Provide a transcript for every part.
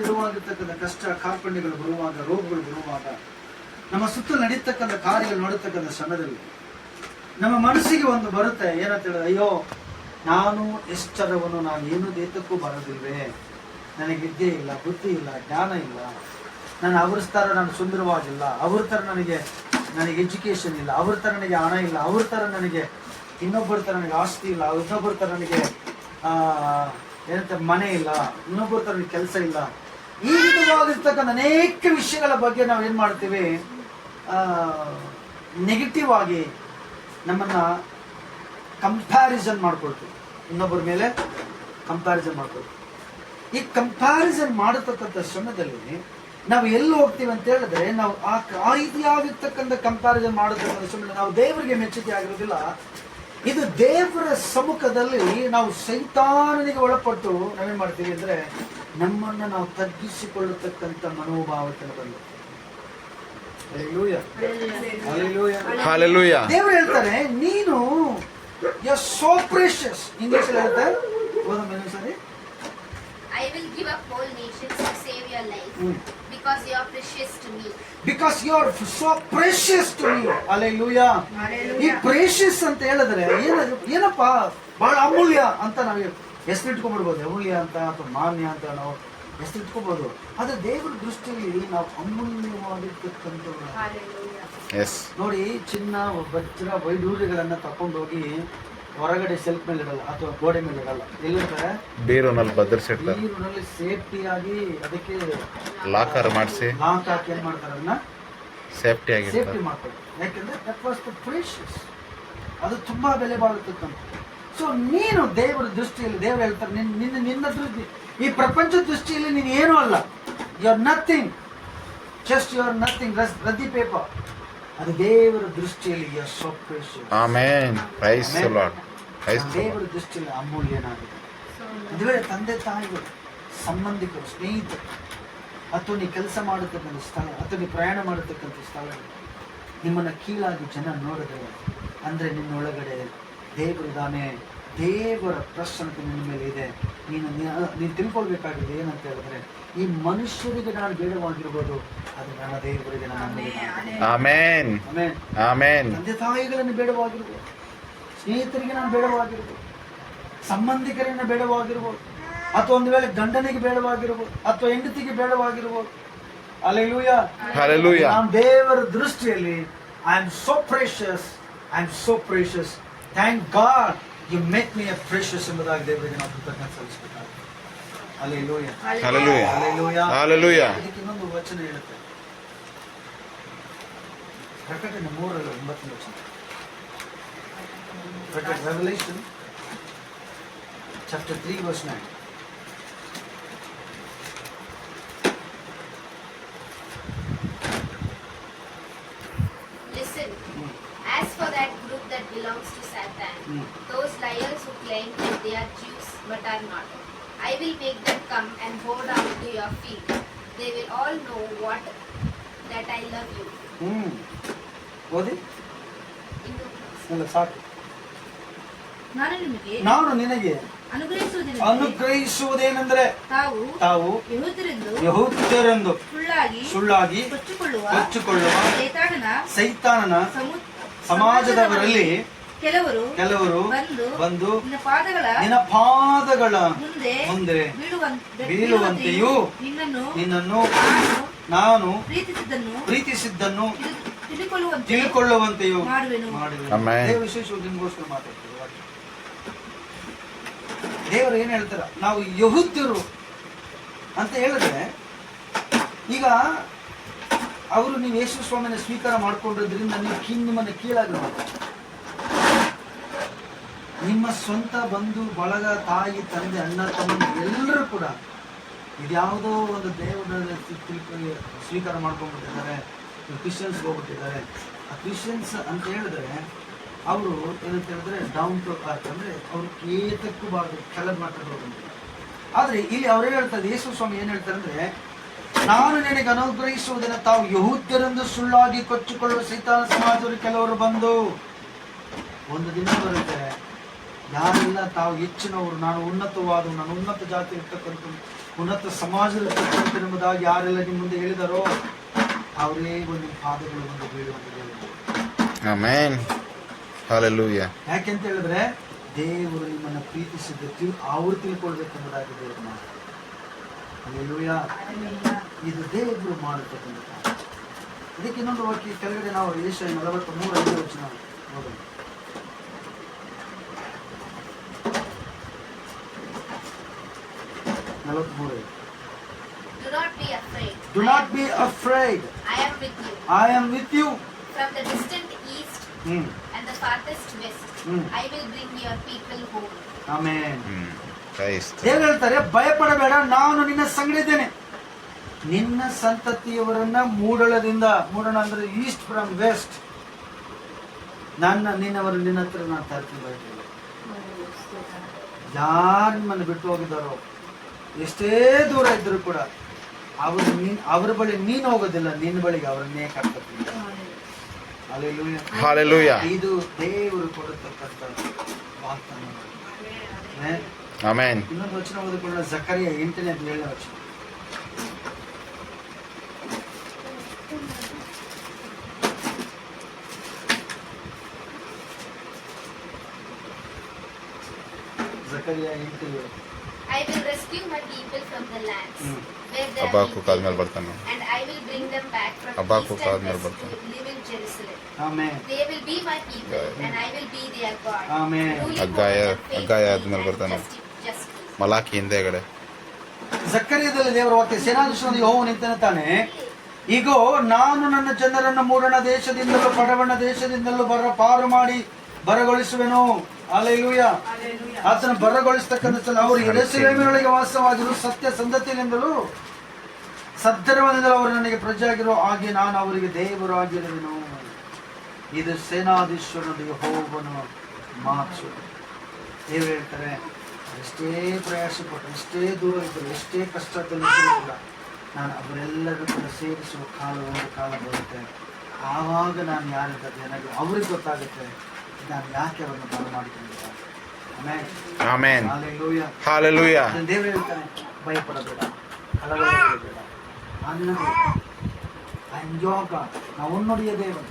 ವಿಧವಾಗಿರ್ತಕ್ಕಂಥ ಕಷ್ಟ, ಕಾರ್ಪಣ್ಯಗಳು ಬರುವಾಗ, ರೋಗಗಳು ಬರುವಾಗ, ನಮ್ಮ ಸುತ್ತ ನಡೀತಕ್ಕಂಥ ಕಾರ್ಯಗಳು ನೋಡತಕ್ಕಂಥ ಕ್ಷಣದಲ್ಲಿ ನಮ್ಮ ಮನಸ್ಸಿಗೆ ಒಂದು ಬರುತ್ತೆ ಏನಂತ ಹೇಳಿದ್ರೆ ಅಯ್ಯೋ, ನಾನು ಎಷ್ಟರವನು ನಾನು ಏನು ದೇತಕ್ಕೂ ಬರೋದಿಲ್ವೇ? ನನಗೆ ವಿದ್ಯೆ ಇಲ್ಲ, ಬುದ್ಧಿ ಇಲ್ಲ, ಜ್ಞಾನ ಇಲ್ಲ. ನಾನು ಅವ್ರ ಥರ ನಾನು ಸುಂದರವಾಗಿಲ್ಲ, ಅವ್ರ ಥರ ನನಗೆ ನನಗೆ ಎಜುಕೇಶನ್ ಇಲ್ಲ, ಅವ್ರ ಥರ ನನಗೆ ಹಣ ಇಲ್ಲ, ಅವ್ರ ಥರ ನನಗೆ ಇನ್ನೊಬ್ಬರ ಥರ ನನಗೆ ಆಸ್ತಿ ಇಲ್ಲ, ಇನ್ನೊಬ್ಬರ ಥರ ನನಗೆ ಏನಂತ ಮನೆ ಇಲ್ಲ, ಇನ್ನೊಬ್ಬರ ಥರ ನನಗೆ ಕೆಲಸ ಇಲ್ಲ. ಈ ವಿಧವಾಗಿರ್ತಕ್ಕಂಥ ಅನೇಕ ವಿಷಯಗಳ ಬಗ್ಗೆ ನಾವು ಏನು ಮಾಡ್ತೀವಿ ನೆಗೆಟಿವ್ ಆಗಿ ನಮ್ಮನ್ನ ಕಂಪ್ಯಾರಿಸನ್ ಮಾಡ್ಕೊಳ್ತೀವಿ. ಇನ್ನೊಬ್ಬರ ಮೇಲೆ ಕಂಪ್ಯಾರಿಸನ್ ಮಾಡ್ಕೊಳ್ತೀವಿ. ಈ ಕಂಪ್ಯಾರಿಸನ್ ಮಾಡತಕ್ಕಂಥ ಸಮಯದಲ್ಲಿ ನಾವು ಎಲ್ಲಿ ಹೋಗ್ತೀವಿ ಅಂತ ಹೇಳಿದ್ರೆ, ನಾವು ಆ ರೀತಿಯಾಗಿರ್ತಕ್ಕಂಥ ಕಂಪ್ಯಾರಿಸನ್ ಮಾಡತಕ್ಕಂಥ ಸಮಯದಲ್ಲಿ ನಾವು ದೇವರಿಗೆ ಮೆಚ್ಚುಗೆ ಆಗಿರೋದಿಲ್ಲ ಇದು ದೇವರ ಸಮ್ಮುಖದಲ್ಲಿ ನಾವು ಸೈತಾನನಿಗೆ ಒಳಪಟ್ಟು ನಾವೇನ್ ಮಾಡ್ತೀವಿ ಅಂದ್ರೆ ನಮ್ಮನ್ನ ನಾವು ತಗ್ಗಿಸಿಕೊಳ್ಳತಕ್ಕಂಥ ಮನೋಭಾವಕ್ಕೆ ಬಂದು. ದೇವರು ಹೇಳ್ತಾರೆ ನೀನು ಸೋ ಪ್ರೇಷಸ್ ಇಂಗ್ಲಿಷ್ ಹೇಳ್ತಾರೆ ಸರಿ I will give up whole nations to save your life. Hmm. Because you are precious to me. Because you are so precious to me hallelujah ಈ ಪ್ರೇಷಿಯಸ್ ಅಂತ ಹೇಳಿದ್ರೆ ಏನದು ಏನಪ್ಪ? ಬಹಳ ಅಮೂಲ್ಯ ಅಂತ ನಾವು ಹೆಸರು ಇಟ್ಕೊಂಡ್ಬಿಡ್ಬೋದು ಅಮೂಲ್ಯ ಅಂತ ಅಥವಾ ಮಾನ್ಯ ಅಂತ ನಾವು ಹೆಸರು ಇಟ್ಕೋಬಹುದು ಆದ್ರೆ ದೇವರ ದೃಷ್ಟಿಯಲ್ಲಿ ನಾವು ಅಮೂಲ್ಯವಾಗಿರ್ತಕ್ಕಂಥ Yes. ನೋಡಿ ಚಿನ್ನ ವಜ್ರ ವೈಢೂರ್ಯಗಳನ್ನ ತಕೊಂಡೋಗಿ ಹೊರಗಡೆ ಸೆಲ್ಫ್ ಮೇಲೆ ಇಡಲ್ಲ ಅಥವಾ ಗೋಡೆ ಮೇಲೆ ಇಡಲ್ಲ. ಎಲ್ಲಿರ್ತಾರೆ? ಬೀರುನಲ್ಲಿ ಭದ್ರಿಸಿಡ್ತಾರೆ ನೀರಿನಲ್ಲಿ ಸೇಫ್ಟಿಯಾಗಿ ಅದಕ್ಕೆ ಲಾಕರ್ ಮಾಡಿಸಿ. ಲಾಕ್ ಹಾಕಿ ಏನ್ ಮಾಡ್ತಾರೆ ಅದನ್ನ? ಸೇಫ್ಟಿ ಆಗಿರ್ತಾರೆ ಸೇಫ್ಟಿ ಮಾಡ್ತಾರೆ ಯಾಕೆಂದ್ರೆ ದಟ್ ವಾಸ್ ದ ಪ್ರೇಷಿಯಸ್ ಅದು ತುಂಬಾ ಬೆಲೆ ಅಂತ ಸೊ ನೀನು ದೇವರ ದೃಷ್ಟಿಯಲ್ಲಿ ದೇವರು ಹೇಳ್ತಾರೆ ನಿನ್ನ ನಿನ್ನ ನಿನ್ನ ದೃಷ್ಟಿ ಈ ಪ್ರಪಂಚ ದೃಷ್ಟಿಯಲ್ಲಿ ನೀನು ಏನೂ ಅಲ್ಲ. You are nothing just you are nothing ರದ್ದಿ paper. ಅದು ದೇವರ ದೃಷ್ಟಿಯಲ್ಲಿ you are so amen praise Lord ದೇವರ ದೃಷ್ಟಿಯಲ್ಲಿ ಅಮೂಲ್ಯನಾಗಿದೆ ಒಂದು ವೇಳೆ ತಂದೆ ತಾಯಿಗಳು ಸಂಬಂಧಿಕರು ಸ್ನೇಹಿತರು. ಅಥವಾ ಕೆಲಸ ಮಾಡತಕ್ಕಂಥ ಸ್ಥಳ ಅಥವಾ ಪ್ರಯಾಣ ಮಾಡತಕ್ಕಂಥ ಸ್ಥಳ. ನಿಮ್ಮನ್ನ ಕೀಳಾಗಿ ಜನ ನೋಡಿದ್ರೆ ಅಂದ್ರೆ ನಿನ್ನೊಳಗಡೆ ದೇವರಿದಾನೆ ದೇವರ ಪ್ರಸನ್ನತೆ ನಿನ್ನ ಮೇಲೆ ಇದೆ. ನೀನು ನೀನು ತಿಳ್ಕೊಳ್ಬೇಕಾಗಿದೆ ಏನಂತ ಹೇಳಿದ್ರೆ ಈ ಮನುಷ್ಯರಿಗೆ ನಾನು ಬೇಡವಾಗಿರ್ಬೋದು ಅದು ನನ್ನ ದೇವರಿಗೆ ನನ್ನ ತಂದೆ ತಾಯಿಗಳನ್ನು ಬೇಡವಾಗಿರ್ಬೋದು. ಸ್ನೇಹಿತರಿಗೆ ನಾನು ಬೇಡವಾಗಿರ್ಬೋದು. ಸಂಬಂಧಿಕರನ್ನ ಬೇಡವಾಗಿರ್ಬೋದು. ಅಥವಾ ಒಂದು ವೇಳೆ ಗಂಡನಿಗೆ ಬೇಡವಾಗಿರ್ಬೋದು. ಅಥವಾ ಹೆಂಡತಿಗೆ ಬೇಡವಾಗಿರ್ಬೋದು. ಅಲ್ಲೆಲೂಯ. ನಾನು ದೇವರ ದೃಷ್ಟಿಯಲ್ಲಿ I am so precious I am so precious thank God you make me a precious ಎಂಬುದಾಗಿ ದೇವರಿಗೆ ನಾವು ಕೃತಜ್ಞತೆ ಸಲ್ಲಿಸಬೇಕಾಗುತ್ತೆ. ಇದಕ್ಕೆ ಇನ್ನೊಂದು ವಚನ ಹೇಳುತ್ತೆ ಪ್ರಕಟಣೆ ಮೂರರಲ್ಲಿ ಒಂಬತ್ತನೇ ವಚನ. ಪ್ರಕಟ revelation chapter three verse nine Listen, as for that group that belongs to Satan, Hmm. those liars who claim that they are Jews but are not, I will make them come and bow down to your feet. They will all know what that I love you. Hmm ಓದಿ ಇನ್ನು ಇಲ್ಲ ಸಾಕು ನಾನು ನಿನಗೆ ಅನುಗ್ರಹಿಸುವುದೇನೆಂದರೆ ತಾವು ಯಹೂದ್ಯರೆಂದು ಸುಳ್ಳಾಗಿ ಸುಳ್ಳಾಗಿ ಕೊಚ್ಚಿಕೊಳ್ಳುವ ಸೈತಾನನ ಸಮಾಜದವರಲ್ಲಿ ಕೆಲವರು ಕೆಲವರು ಬಂದು ನಿನ್ನ ಪಾದಗಳ ಮುಂದೆ ಮುಂದೆ ಬೀಳುವಂತೆಯೂ ನಿನ್ನನ್ನು ನಿನ್ನನ್ನು ನಾನು ನಾನು ಪ್ರೀತಿಸಿದ್ದನ್ನು ಪ್ರೀತಿಸಿದ್ದನ್ನು ತಿಳಿ- ತಿಳಿಕೊಳ್ಳುವಂತೆ ತಿಳ್ಕೊಳ್ಳುವಂತೆಯೂ ವಿಶೇಷ ಮಾಡಿದೆ Amen. ದೇವರು ಏನ್ ಹೇಳ್ತಾರ? ನಾವು ಯಹುದ್ಯರು ಅಂತ ಹೇಳಿದ್ರೆ, ಈಗ ಅವರು ನೀವು ಯೇಸು ಸ್ವಾಮಿನ ಸ್ವೀಕಾರ ಮಾಡ್ಕೊಂಡಿದ್ರಿಂದ ನೀವು ಕೀ ನಿಮ್ಮನ್ನು ನಿಮ್ಮ ಸ್ವಂತ ಬಂಧು, ಬಳಗ, ತಾಯಿ, ತಂದೆ, ಅಣ್ಣ ತಮ್ಮ ಎಲ್ಲರೂ ಕೂಡ ಇದ್ಯಾವುದೋ ಒಂದು ದೇವರ ಸ್ವೀಕಾರ ಮಾಡ್ಕೊಂಡ್ಬಿಟ್ಟಿದ್ದಾರೆ ಕ್ರಿಶ್ಚಿಯನ್ಸ್ ಹೋಗ್ಬಿಟ್ಟಿದ್ದಾರೆ. ಆ ಕ್ರಿಶ್ಚಿಯನ್ಸ್ ಅಂತ ಹೇಳಿದ್ರೆ ಅವರು ಏನಂತ ಹೇಳಿದ್ರೆ ಡೌನ್ ಟು ಅರ್ತ್ ಅಂದ್ರೆ ಅವ್ರು ಏತಕ್ಕೂ ಬಾರ್ದು ಕೆಳಗೆ ಮಾತಾಡೋದು ಆದ್ರೆ ಇಲ್ಲಿ ಅವ್ರು ಹೇಳ್ತಾರೆ, ಯೇಸು ಸ್ವಾಮಿ ಏನ್ ಹೇಳ್ತಾರೆ ಅಂದ್ರೆ, ನಾನು ನಿನಗೆ ಅನುಗ್ರಹಿಸುವುದನ್ನ ತಾವು ಯಹೂದ್ಯರೆಂದು ಸುಳ್ಳಾಗಿ ಕೊಚ್ಚಿಕೊಳ್ಳುವ ಸೈತಾನ ಸಮಾಜವರು ಕೆಲವರು ಬಂದು ಒಂದು ದಿನ ಬರುತ್ತೆ, ಯಾರೆಲ್ಲ ತಾವು ಹೆಚ್ಚಿನವರು, ನಾನು ಉನ್ನತವಾದ ನಾನು ಉನ್ನತ ಜಾತಿ ಇರ್ತಕ್ಕಂಥ ಉನ್ನತ ಸಮಾಜದಲ್ಲಿ ಎಂಬುದಾಗಿ ಯಾರೆಲ್ಲ ನಿಮ್ಮ ಮುಂದೆ ಹೇಳಿದಾರೋ, ಅವರೇ ಒಂದು ಪಾದಗಳು ಒಂದು ಬೀಳುವಂತ ಹಾಲೆಲೂಯಾ ಯಾಕೆಂತ ಹೇಳಿದ್ರೆ ದೇವರು ನಿಮ್ಮನ್ನು ಪ್ರೀತಿಸಿದ್ದು ಅವ್ರು ತಿಳ್ಕೊಳ್ಬೇಕೆಂಬುದಾಗಿ ದೇವರು ಮಾತು. ಇದು ದೇವರು ಮಾಡತಕ್ಕಂಥ ಇದಕ್ಕೆ ಇನ್ನೊಂದು ವಾಕ್ಯ ಕೆಳಗಡೆ ನಾವು ಏಷ ನಲವತ್ತ ಮೂರು ಐದು ವರ್ಷ ನೋಡೋಣ ನಲವತ್ಮೂರು Do not be afraid. Do not be afraid I am with you. I am with you From the distant east and the farthest west, mm. I will bring your people home. Amen. ದೇವ್ರು ಹೇಳ್ತಾರೆ ಭಯಪಡಬೇಡ ನಾನು ನಿನ್ನ ಸಂಗಡಿದ್ದೇನೆ. ನಿನ್ನ ಸಂತತಿಯವರನ್ನ ಮೂಡಳದಿಂದ ಮೂಡಣ ಅಂದ್ರೆ East from West ನನ್ನ ನಿನ್ನವರು ನಿನ್ನ ಹತ್ರ ನಾನು ತರ್ತೀನಿ ಭಯಪಡಬೇಡ ಯಾರು ನಿಮ್ಮನ್ನು ಬಿಟ್ಟು ಹೋಗಿದ್ದಾರೋ? ಎಷ್ಟೇ ದೂರ ಇದ್ರು ಕೂಡ ಅವ್ರು ನೀನ್ ಅವ್ರ ಬಳಿ ನೀನು ಹೋಗೋದಿಲ್ಲ ನಿನ್ನ ಬಳಿಗೆ ಅವರನ್ನೇ ಕರ್ಕೊತೀನಿ. ಹಾಲೆಲೂಯಾ ಇದು ದೇವರು ಕೊಡತಕ್ಕಂಥ ವಾಗ್ದಾನ ಆಮೆನ್. ಆಮೇನ್ ಇನ್ನೊಂದು ವಚನ ಓದಿಕೊಳ್ಳೋಣ ಜಕರಿಯ ಎಂಟನೇ ಅದು ಏಳನೇ ವಚನ ಜಕರಿಯ ಎಂಟು ಏಳು I will rescue my people from the lands Hmm. where they are ಹಬ್ಬಾಕುಕ್ ಆದ್ಮೇಲೆ ಬರ್ತಾನೆ and I will bring them back from ಹಬ್ಬಾಕುಕ್ east and ಆದ್ಮೇಲೆ west ಬರ್ತಾನೆ. to live in Jerusalem. Amen They will be my people Yeah. and I will be their God. Amen Ruling ಹಗ್ಗಾಯ- over them ಹಗ್ಗಾಯ faithfully ಆದ್ಮೇಲೆ ಬರ್ತಾನೆ. ಮಲಾಕಿ ಹಿಂದೆಗಡೆ ಜಕ್ಕರಿಯದಲ್ಲಿ ದೇವರ ವಾಕ್ಯ ಸೇನಾಧೀಶನ ಯೆಹೋವ ನಿಂತಾನೆ ತಾನೆ ಈಗೋ ನಾನು ನನ್ನ ಜನರನ್ನು ಮೂರಣ ದೇಶದಿಂದಲೂ ಪಡವಣ ದೇಶದಿಂದಲೂ ಬರ ಪಾರು ಮಾಡಿ ಬರಗೊಳಿಸುವೆನು. ಅಲೆಲೂಯ ಆತನ ಬರಗೊಳಿಸ್ತಕ್ಕಂಥ ಅವರು ಎರೆಸಲೇಮಿನೊಳಗೆ ವಾಸವಾಗಿರು ಸತ್ಯ ಸಂದತಿಯಿಂದಲೂ ಸದ್ಧರ್ಮದಿಂದಲೂ ಅವರು ನನಗೆ ಪ್ರಜೆಯಾಗಿರೋ ಹಾಗೆ ನಾನು ಅವರಿಗೆ ದೇವರಾಗಿರುವೆನು. ಇದು ಸೇನಾಧೀಶ್ವರನಿಗೆ ಹೋಗುವನು ಮಾತು. ದೇವರು ಹೇಳ್ತಾರೆ ಎಷ್ಟೇ ಪ್ರಯಾಸ ಪಟ್ಟರು ಎಷ್ಟೇ ದೂರ ಇದ್ದರು ಎಷ್ಟೇ ಕಷ್ಟದಲ್ಲಿ ಕೂಡ ನಾನು ಅವರೆಲ್ಲರೂ ಕೂಡ ಸೇರಿಸುವ ಕಾಲ ಒಂದು ಕಾಲ ಬರುತ್ತೆ. ಆವಾಗ ನಾನು ಯಾರಿದ್ದ ನನಗೆ ಅವ್ರಿಗೆ ಗೊತ್ತಾಗುತ್ತೆ ನಾನು ಯಾಕೆ ಅವರನ್ನು ಬರ ಮಾಡಿಕೊಂಡಿದ್ದೆ ಆಮೇಲೆ ದೇವರು ಹೇಳ್ತಾನೆ ಭಯಪಡಬೇಡ ಕಳವಳಬೇಡ அண்ணன் நான் உன்னுடைய தேவன்.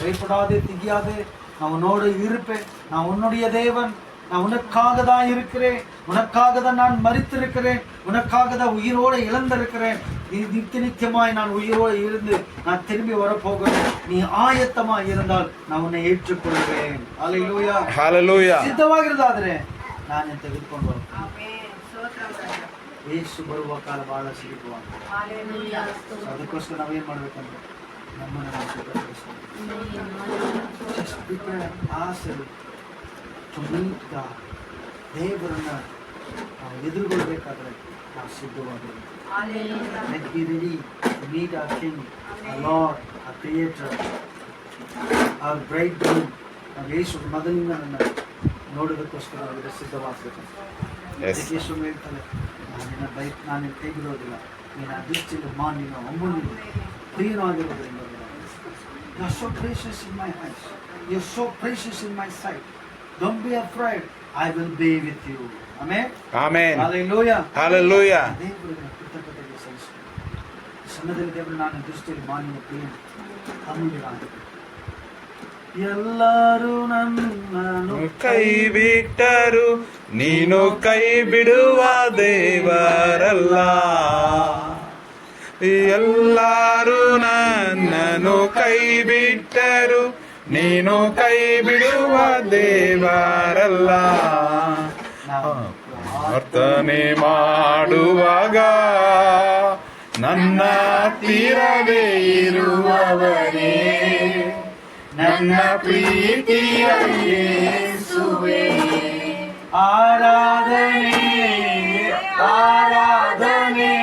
பயப்படாதே திகியாதே நான் உன்னோடு இருப்பேன். நான் உன்னுடைய தேவன். நான் உனக்காக தான் இருக்கிறேன். உனக்காக தான் நான் மறித்திருக்கிறேன் உனக்காக தான் உயிரோடு இழந்திருக்கிறேன். நீ நித்திய நித்தியமாய் நான் உயிரோடு இருந்து நான் திரும்பி வரப்போகிறேன். நீ ஆயத்தமா இருந்தால் நான் உன்னை ஏற்றுக்கொள்கிறேன் அலையிலூயா சித்தமாக இருந்தாதே நான் என் தவிர்த்து கொண்டு வரேன் ಏಸು ಬರುವ ಕಾಲ ಬಹಳ ಸಿಗುವ ಅದಕ್ಕೋಸ್ಕರ ನಾವೇನು ಮಾಡ್ಬೇಕಂದ್ರೆ ನಮ್ಮನ್ನು meet God. ದೇವರನ್ನ ನಾವು ಎದುರುಗೊಳ್ಬೇಕಾದ್ರೆ ನಾವು ಸಿದ್ಧವಾಗಬೇಕು Let be ready to meet our King, our Lord, our Creator, our bridegroom. ನಾವು ಯೇಸು ನೋಡೋದಕ್ಕೋಸ್ಕರ ನಾವು ಸಿದ್ಧವಾಗಬೇಕು. ಯೇಸು ಹೇಳ್ತಾರೆ ನಾನು ನಿನ್ನ ಬೈ ನಾನು ನಿನ್ನ ಕೈ ಬಿಡೋದಿಲ್ಲ ನೀನು ಅದೃಷ್ಟಿಯಿಂದ ಮಾನ್ಯನ ಅಮೂಲ್ಯ ಪ್ರಿಯನಾಗಿರೋದ್ರಿಂದ you are so precious in my hands you are so precious in my sight don't be afraid I will be with you ಆಮೇಲೆ ಆಮೇನ್ Hallelujah. ಹಾಲೆಲೂಯಾ ದೇವರಿಗೆ ಕೃತಜ್ಞತೆಗೆ ಸಲ್ಲಿಸು ಸಣ್ಣದಲ್ಲಿ ದೇವರು ನಾನು ದೃಷ್ಟಿಯಲ್ಲಿ ಮಾನ್ಯ ಪ್ರಿಯ ಅಮೂಲ್ಯರಾಗಬೇಕು ಎಲ್ಲರೂ ನನ್ನನ್ನು ಕೈ ಬಿಟ್ಟರು ನೀನು ಕೈ ಬಿಡುವ ದೇವರಲ್ಲ. ಎಲ್ಲರೂ ನನ್ನನ್ನು ಕೈ ಬಿಟ್ಟರು ನೀನು ಕೈ ಬಿಡುವ ದೇವರಲ್ಲ. ಪ್ರಾರ್ಥನೆ ಮಾಡುವಾಗ ನನ್ನ ತೀರವೇ ಇರುವವರೇ ನನ್ನ ಪ್ರೀತಿಯ ಯೇಸುವೇ ಆರಾಧನೆ ಆರಾಧನೆ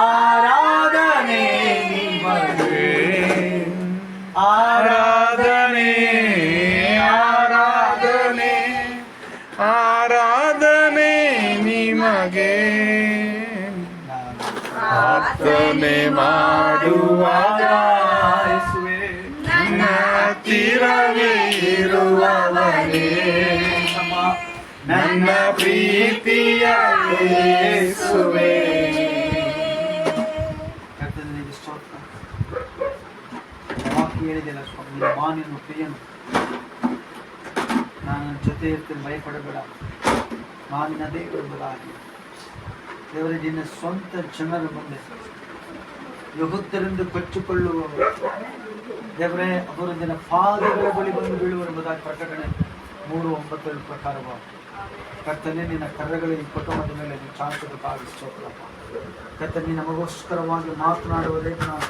ಆರಾಧನೆ ನಿಮಗೆ. ಆರಾಧನೆ ಆರಾಧನೆ ಆರಾಧನೆ ನಿಮಗೆ ಪ್ರಾರ್ಥನೆ ಮಾಡುವಾಗ ನನ್ನ ಪ್ರೀತಿಯ ಯೇಸುವೆ. ಹೇಳಿದೆಲ್ಲ ಸ್ವಾಮಿ ನಿನ್ನ ಮಾನಿನ ಪ್ರಿಯನು. ನಾನು ಜೊತೆ ಇರ್ತೀನಿ, ಭಯಪಡಬೇಡ. ಮಾನಿನ ದೇವರುಗಳಾಗಿ ದೇವರೇ, ನಿನ್ನ ಸ್ವಂತ ಜನರ ಮುಂದೆ ಯಹುದ್ದರಿಂದ ಕೊಚ್ಚಿಕೊಳ್ಳುವವರು. ದೇವರೇ ಅವರು ನಿನ್ನ ಪಾದಗಳ ಬಳಿ ಬಂದು ಬೀಳುವ ಎಂಬುದಾಗಿ ಪ್ರಕಟಣೆ ಮೂರು ಒಂಬತ್ತರ ಪ್ರಕಾರವಾಗಿ ಕರ್ತನೆ ನಿನ್ನ ಕರ್ರಗಳಿಗೆ ಕುಟುಂಬದ ಮೇಲೆ ನೀವು ಚಾಚುವುದಕ್ಕಾಗಿ ಸ್ತೋತ್ರ ಕರ್ತನೆ ನಮಗೋಸ್ಕರವಾಗಿ ಮಾತನಾಡುವುದೇ ನಾನು.